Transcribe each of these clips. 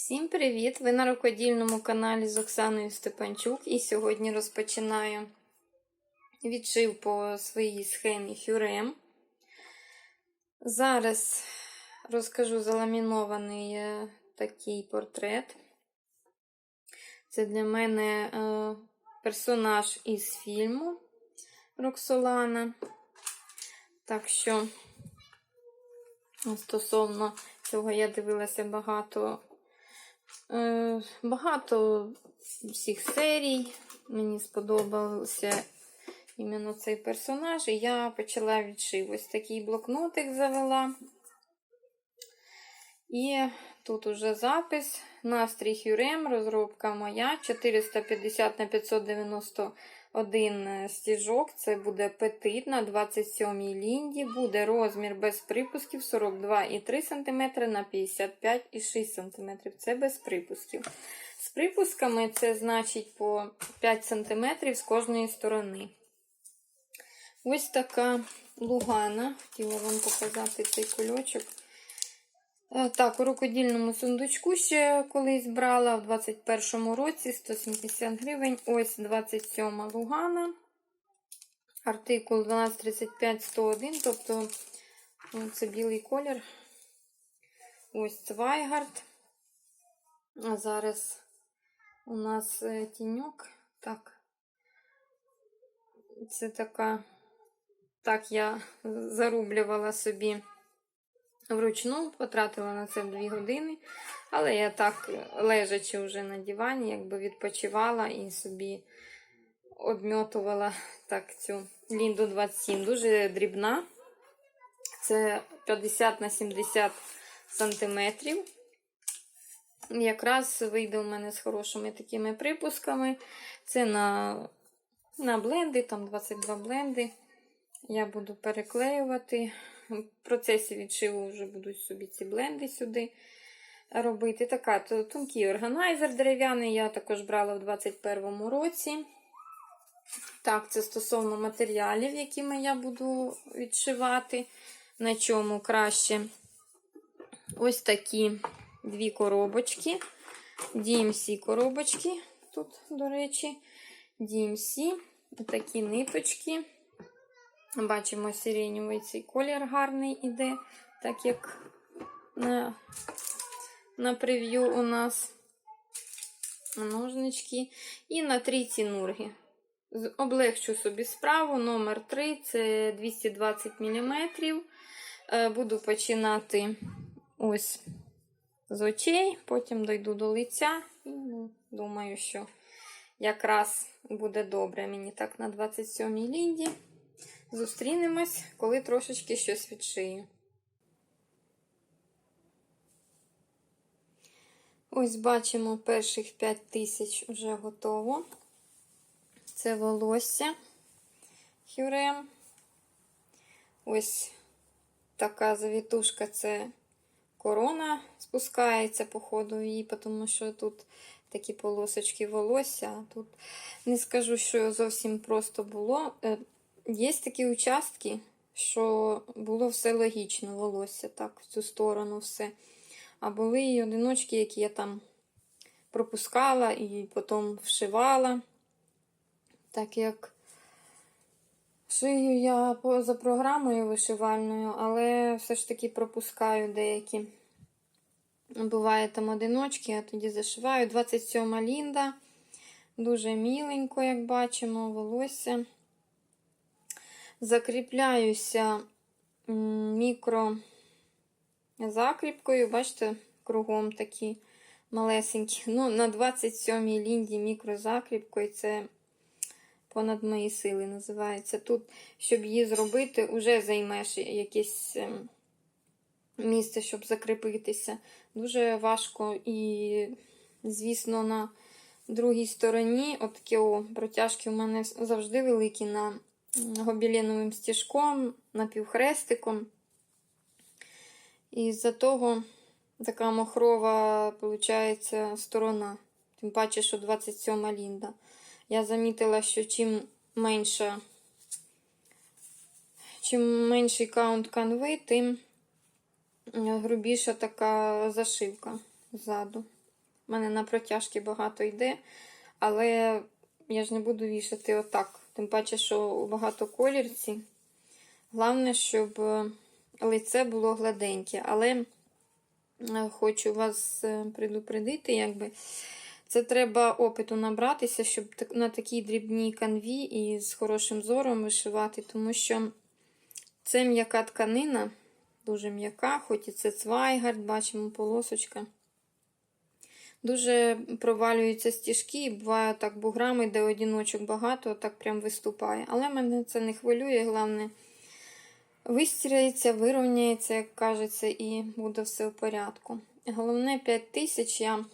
Всім привіт! Ви на рукодільному каналі з Оксаною Степанчук і сьогодні розпочинаю відшив по своїй схемі Фюрем. Зараз розкажу заламінований е, такий портрет. Це для мене е, персонаж із фільму Роксолана. Так що, стосовно цього, я дивилася багато. Е, Багато всіх серій. Мені сподобався іменно цей персонаж, і я почала відшив. Ось такий блокнотик завела. І тут уже запис. Настрій Хюрем, розробка моя. 450 на 591 стіжок. Це буде петит на 27-й лінді. Буде розмір без припусків 42,3 см на 55,6 см. Це без припусків. З припусками це значить по 5 см з кожної сторони. Ось така лугана. Хотіла вам показати цей кульочок. Е, Так, у рукодільному сундучку ще колись брала в 21-му році 170 гривень. Ось 27 лугана. Артикул 1235-101, тобто ну, це білий колір. Ось Цвайгард. А зараз у нас е, тіньок. Так, це така. Так, я зарублювала собі вручну, потратила на це 2 години. Але я так, лежачи вже на дивані, якби відпочивала і собі обмьотувала так цю лінду 27. Дуже дрібна. Це 50 на 70 сантиметрів. Якраз вийде у мене з хорошими такими припусками. Це на, на бленди, там 22 бленди. Я буду переклеювати. В процесі відшиву вже будуть собі ці бленди сюди робити. Така то тонкий органайзер дерев'яний, я також брала в 21-му році. Так, це стосовно матеріалів, якими я буду відшивати. На чому краще ось такі дві коробочки. DMC коробочки. Тут, до речі, DMC, такі ниточки. Бачимо, сиренєвий цей колір гарний іде, так як на на прев'ю у нас ножнички. І на трійці нурги. Облегчу собі справу. Номер 3 це 220 мм. Буду починати ось з очей, потім дойду до лиця. І ну, думаю, що якраз буде добре мені так на 27-й лінді. Зустрінемось, коли трошечки щось відшию. Ось бачимо, перших 5 тисяч вже готово. Це волосся хюрем. Ось така завітушка це корона спускається, по ходу її, тому що тут такі полосочки волосся. Тут не скажу, що зовсім просто було. Є такі участки, що було все логічно, волосся так, в цю сторону все. А були і одиночки, які я там пропускала і потім вшивала. Так як шию я за програмою вишивальною, але все ж таки пропускаю деякі. Буває там одиночки, а тоді зашиваю. 27 лінда. Дуже міленько, як бачимо, волосся закріпляюся мікрозакріпкою, бачите, кругом такі малесенькі. Ну, на 27-й лінді мікрозакріпкою це понад мої сили називається. Тут, щоб її зробити, вже займеш якесь ем, місце, щоб закріпитися. Дуже важко і, звісно, на другій стороні, отакі о, протяжки у мене завжди великі на гобеленовим стіжком, напівхрестиком. І з-за того така махрова, виходить, сторона. Тим паче, що 27 лінда. Я замітила, що чим менша, чим менший каунт канви, тим грубіша така зашивка ззаду. У мене на протяжки багато йде, але я ж не буду вішати отак. Тим паче, що у багатоколірці. Головне, щоб е, лице було гладеньке. Але е, хочу вас е, предупредити, якби. Це треба опиту набратися, щоб на такій дрібній канві і з хорошим зором вишивати, тому що це м'яка тканина, дуже м'яка, хоч і це цвайгард, бачимо полосочка. Дуже провалюються стіжки, і буває так буграми, де одіночок багато, так прям виступає. Але мене це не хвилює, головне, вистіряється, вирівняється, як кажеться, і буде все в порядку. Головне 5 тисяч я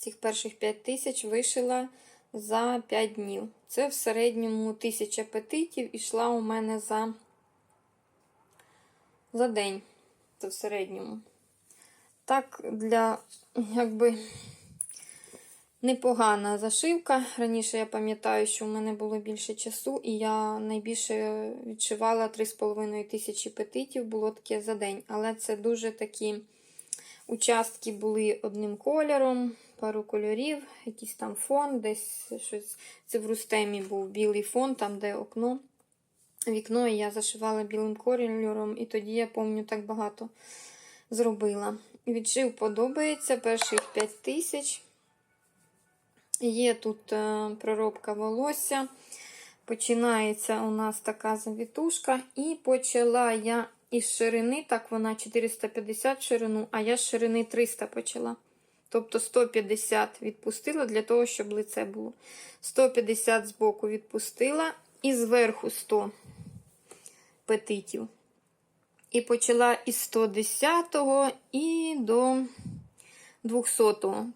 цих перших 5 тисяч вишила за 5 днів. Це в середньому 1000 петитів ішла у мене за, за день. Це в середньому. Так, для якби непогана зашивка. Раніше я пам'ятаю, що в мене було більше часу, і я найбільше відшивала 3,5 тисячі петитів, було таке за день. Але це дуже такі участки були одним кольором, пару кольорів, якийсь там фон, десь щось. Це в Рустемі був білий фон, там, де окно. Вікно, я зашивала білим кольором, і тоді я пам'ятаю так багато зробила. Відшив подобається перших 5 тисяч. Є тут е, проробка волосся. Починається у нас така завітушка. І почала я із ширини, так вона 450 ширину, а я з ширини 300 почала. Тобто 150 відпустила для того, щоб лице було. 150 з боку відпустила і зверху 100 петитів. І почала із 110 і до 200.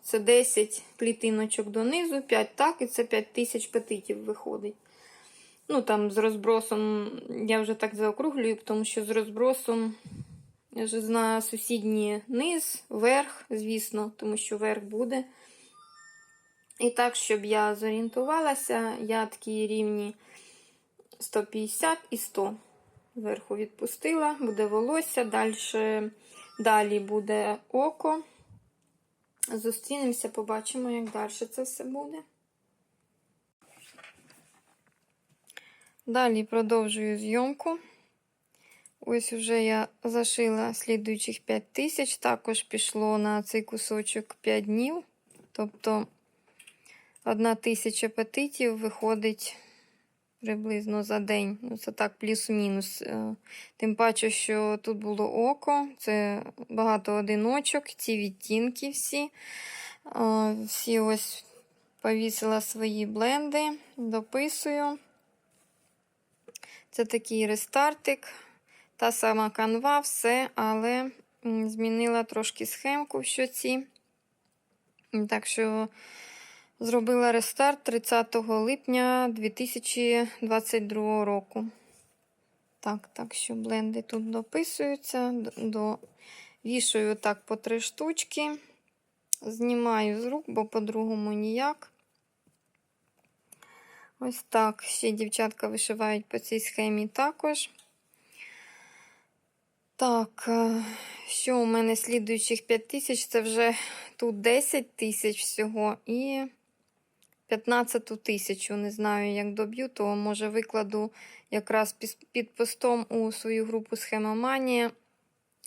Це 10 клітиночок донизу, 5 так, і це 5 тисяч петитів виходить. Ну, там з розбросом, я вже так заокруглюю, тому що з розбросом, я вже знаю сусідній низ, верх, звісно, тому що верх буде. І так, щоб я зорієнтувалася, я такі рівні 150 і 100 зверху відпустила, буде волосся, далі, далі буде око. Зустрінемося, побачимо, як далі це все буде. Далі продовжую зйомку. Ось вже я зашила слідуючих 5 тисяч, також пішло на цей кусочок 5 днів. Тобто, одна тисяча петитів виходить приблизно за день. Ну, це так, плюс-мінус. Е, Тим паче, що тут було око, це багато одиночок, ці відтінки всі. Е, Всі ось повісила свої бленди, дописую. Це такий рестартик. Та сама канва, все, але змінила трошки схемку в щоці. Так що зробила рестарт 30 липня 2022 року. Так, так що бленди тут дописуються, до... вішаю так по три штучки. Знімаю з рук, бо по-другому ніяк. Ось так. Ще дівчатка вишивають по цій схемі також. Так, е, що у мене слідуючих 5 тисяч, це вже тут 10 тисяч всього і 15 тисячу. Не знаю, як доб'ю, то може викладу якраз під постом у свою групу Схемоманія.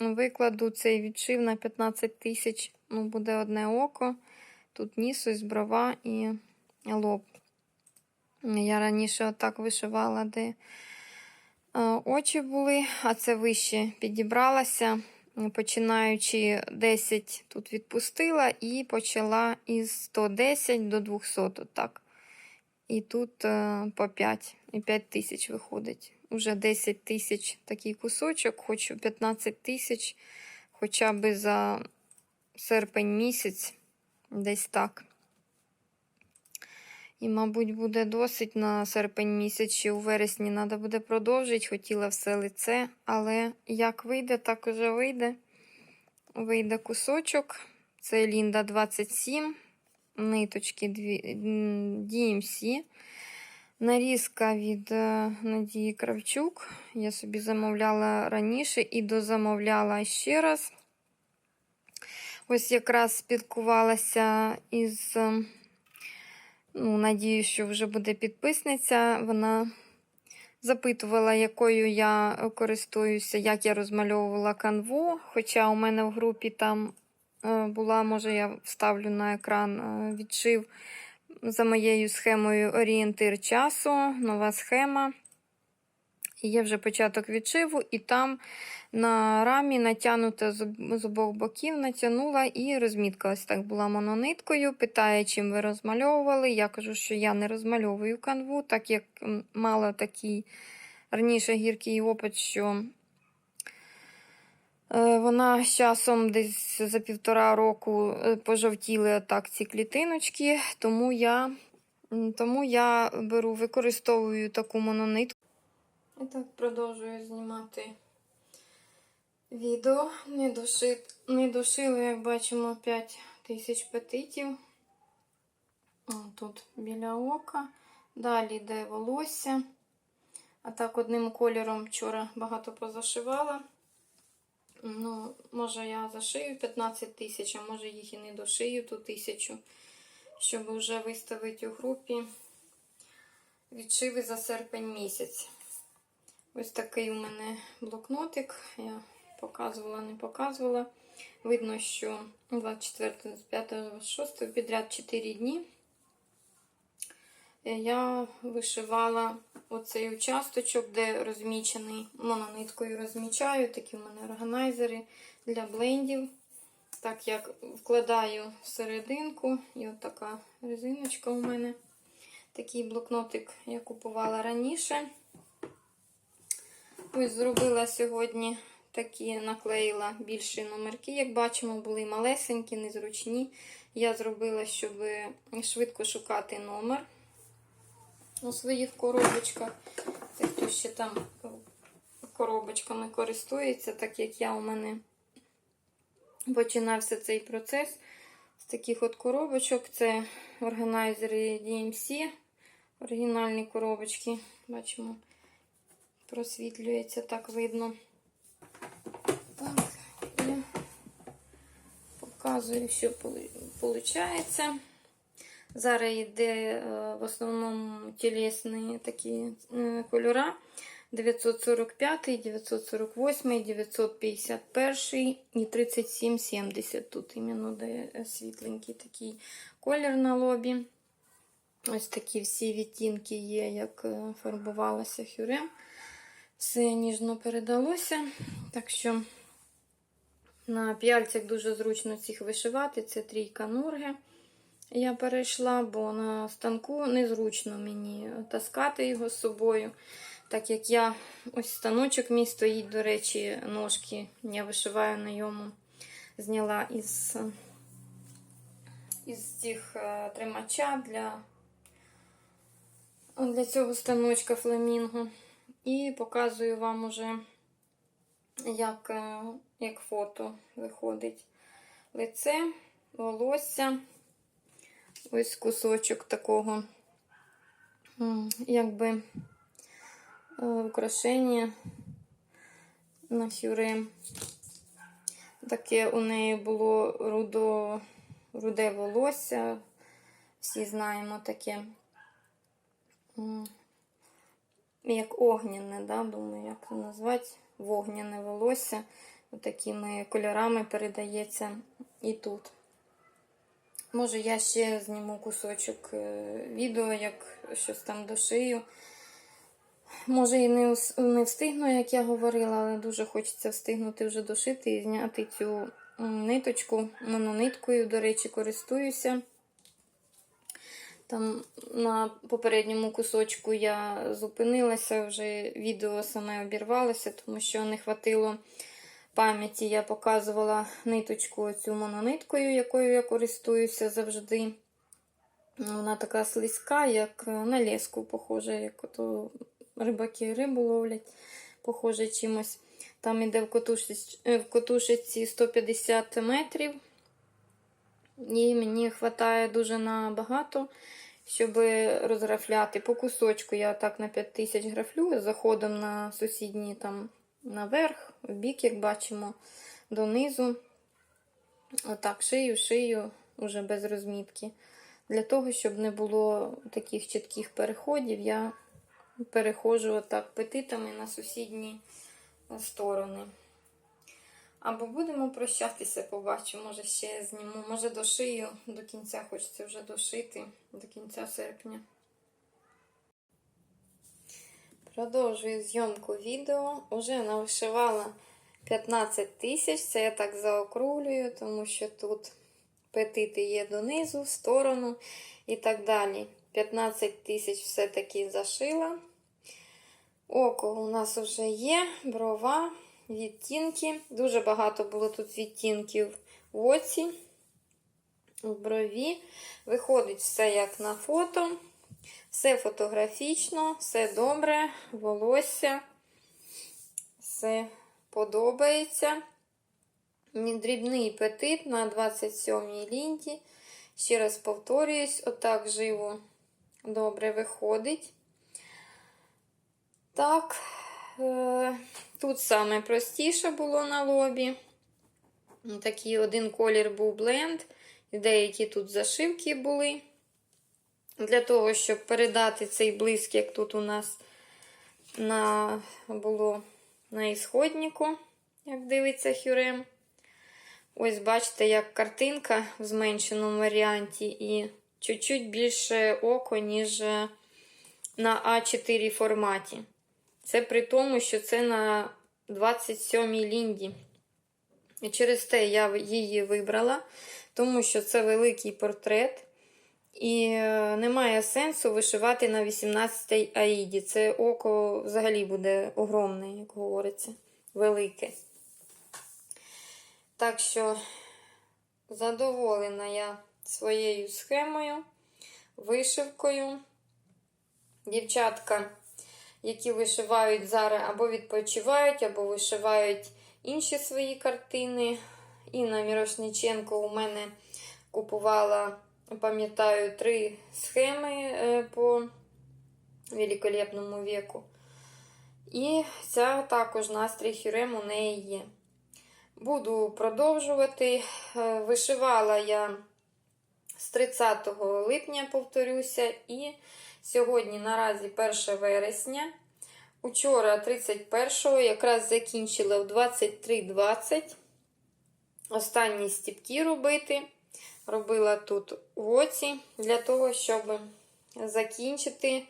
Викладу цей відшив на 15 тисяч. Ну, буде одне око. Тут ніс, ось брова і лоб. Я раніше отак вишивала, де е, очі були, а це вище підібралася. Починаючи 10 тут відпустила і почала із 110 до 200. Так. І тут е, по 5 і 5 тисяч виходить. Уже 10 тисяч такий кусочок, хочу 15 тисяч хоча б за серпень місяць, десь так. І, мабуть, буде досить на серпень місяць, ще у вересні треба буде продовжити. Хотіла все лице, але як вийде, так уже вийде. Вийде кусочок. Це Лінда 27, ниточки DMC. Нарізка від е, Надії Кравчук. Я собі замовляла раніше і дозамовляла ще раз. Ось якраз спілкувалася із, ну, надію, що вже буде підписниця. Вона запитувала, якою я користуюся, як я розмальовувала канву. Хоча у мене в групі там е, була, може, я вставлю на екран е, відшив за моєю схемою орієнтир часу, нова схема. Є вже початок відшиву, і там на рамі натягнута з обох боків, натягнула і розмітка так була монониткою. Питає, чим ви розмальовували. Я кажу, що я не розмальовую канву, так як мала такий раніше гіркий опит, що е, вона з часом десь за півтора року е, пожовтіли отак ці клітиночки, тому я, тому я беру, використовую таку мононитку. І так продовжую знімати відео. Не, доши... Не дошили, як бачимо, 5 тисяч петитів. Тут біля ока. Далі йде волосся. А так одним кольором вчора багато позашивала. Ну, може, я зашию 15 тисяч, а може їх і не дошию ту тисячу, щоб вже виставити у групі відшиви за серпень місяць. Ось такий у мене блокнотик. Я показувала, не показувала. Видно, що 24, 25, 26 підряд 4 дні я вишивала оцей участочок, де розмічений монониткою розмічаю. Такі в мене органайзери для блендів. Так як вкладаю всерединку, і от така резиночка у мене. Такий блокнотик я купувала раніше. Ось зробила сьогодні такі, наклеїла більші номерки. Як бачимо, були малесенькі, незручні. Я зробила, щоб швидко шукати номер у своїх коробочках. Це хто ще там коробочками користується, так як я у мене починався цей процес з таких от коробочок. Це органайзери DMC, оригінальні коробочки. Бачимо просвітлюється, так видно. Так, і показую, що виходить. Зараз йде е, в основному тілесні такі кольора. 945, 948, 951 і 3770. Тут іменно де світленький такий колір на лобі. Ось такі всі відтінки є, як е, фарбувалася хюрем все ніжно передалося. Так що на п'яльцях дуже зручно цих вишивати. Це трійка нурги. Я перейшла, бо на станку незручно мені таскати його з собою. Так як я ось станочок мій стоїть, до речі, ножки. Я вишиваю на йому, зняла із із цих е, тримача для, для цього станочка фламінго. І показую вам уже, як, е, як фото виходить лице, волосся. Ось кусочок такого, якби е, украшення на фюре. Таке у неї було рудо, руде волосся. Всі знаємо таке як огняне, да, думаю, як це назвати, вогняне волосся. Такими кольорами передається і тут. Може, я ще зніму кусочок е, відео, як щось там дошию. Може, і не не встигну, як я говорила, але дуже хочеться встигнути вже дошити і зняти цю ниточку монониткою, до речі, користуюся. Там на попередньому кусочку я зупинилася, вже відео саме обірвалося, тому що не хватило пам'яті. Я показувала ниточку цю монониткою, якою я користуюся завжди. Вона така слизька, як на леску, похожа, як ото рибаки рибу ловлять, похоже чимось. Там іде в в котушечці 150 метрів. І мені вистачає дуже набагато, щоб розграфляти. По кусочку я так на 5 тисяч графлю, заходом на сусідні там наверх, в бік, як бачимо, донизу. Отак, шию, шию уже без розмітки. Для того, щоб не було таких чітких переходів, я переходжу отак петитами на сусідні сторони. Або будемо прощатися, побачу, може ще зніму, може дошию до кінця, хочеться вже дошити до кінця серпня. Продовжую зйомку відео. Уже навишивала 15 тисяч. Це я так заокруглюю, тому що тут петити є донизу, в сторону і так далі. 15 тисяч все-таки зашила. Око у нас вже є, брова, відтінки. Дуже багато було тут відтінків в оці, в брові. Виходить все як на фото. Все фотографічно, все добре, волосся, все подобається. Дрібний петит на 27-й лінті. Ще раз повторююсь, отак живо добре виходить. Так, тут саме простіше було на лобі. Такий один колір був бленд, деякі тут зашивки були. Для того, щоб передати цей блиск, як тут у нас на, було на ісходнику, як дивиться Хюрем. Ось, бачите, як картинка в зменшеному варіанті, і чуть-чуть більше око, ніж на А4 форматі. Це при тому, що це на 27-й лінді. І через те я її вибрала, тому що це великий портрет. І немає сенсу вишивати на 18-й аїді. Це око взагалі буде огромне, як говориться, велике. Так що задоволена я своєю схемою, вишивкою. Дівчатка, які вишивають зараз, або відпочивають, або вишивають інші свої картини. Інна Мірошниченко у мене купувала, пам'ятаю, три схеми по великолепному віку. І ця також настрій Хюрем у неї є. Буду продовжувати. Вишивала я з 30 липня, повторюся, і сьогодні наразі 1 вересня. Учора, 31-го, якраз закінчила в 23.20. Останні стіпки робити. Робила тут оці, для того, щоб закінчити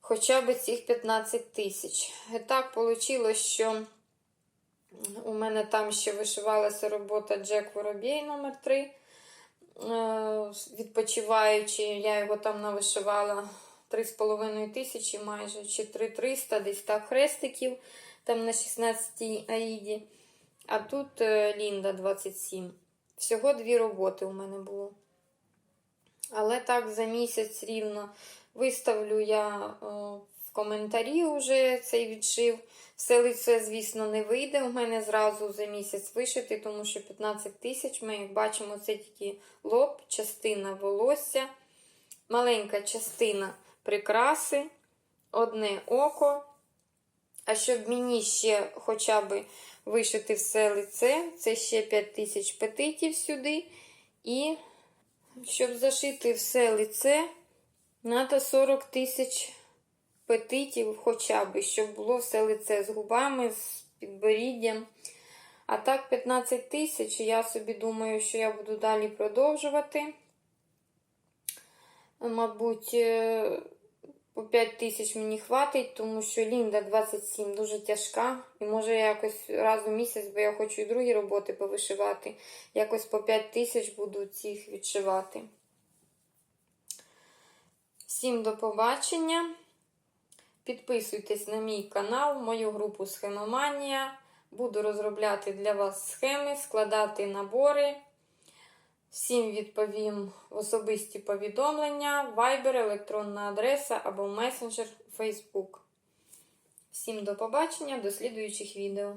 хоча б цих 15 тисяч. Так вийшло, що. У мене там ще вишивалася робота Джек Воробій номер 3 Відпочиваючи, я його там навишивала 3,5 тисячі майже, чи 3,300, десь так хрестиків там на 16-й аїді. А тут е, Лінда 27. Всього дві роботи у мене було. Але так, за місяць рівно виставлю я в коментарі вже цей відшив. Все лице, звісно, не вийде. У мене зразу за місяць вишити, тому що 15 тисяч. Ми, як бачимо, це тільки лоб, частина волосся, маленька частина прикраси, одне око. А щоб мені ще хоча б вишити все лице, це ще 5 тисяч петитів сюди. І щоб зашити все лице, треба 40 тисяч петитів, хоча б, щоб було все лице з губами, з підборіддям. А так, 15 тисяч, я собі думаю, що я буду далі продовжувати. Мабуть, е, по 5 тисяч мені хватить, тому що Лінда 27 дуже тяжка. І може якось раз у місяць, бо я хочу і другі роботи повишивати. Якось по 5 тисяч буду цих відшивати. Всім до побачення! Підписуйтесь на мій канал, мою групу Схемоманія. Буду розробляти для вас схеми, складати набори. Всім відповім особисті повідомлення, Viber, електронна адреса або месенджер Facebook. Всім до побачення, до слідуючих відео.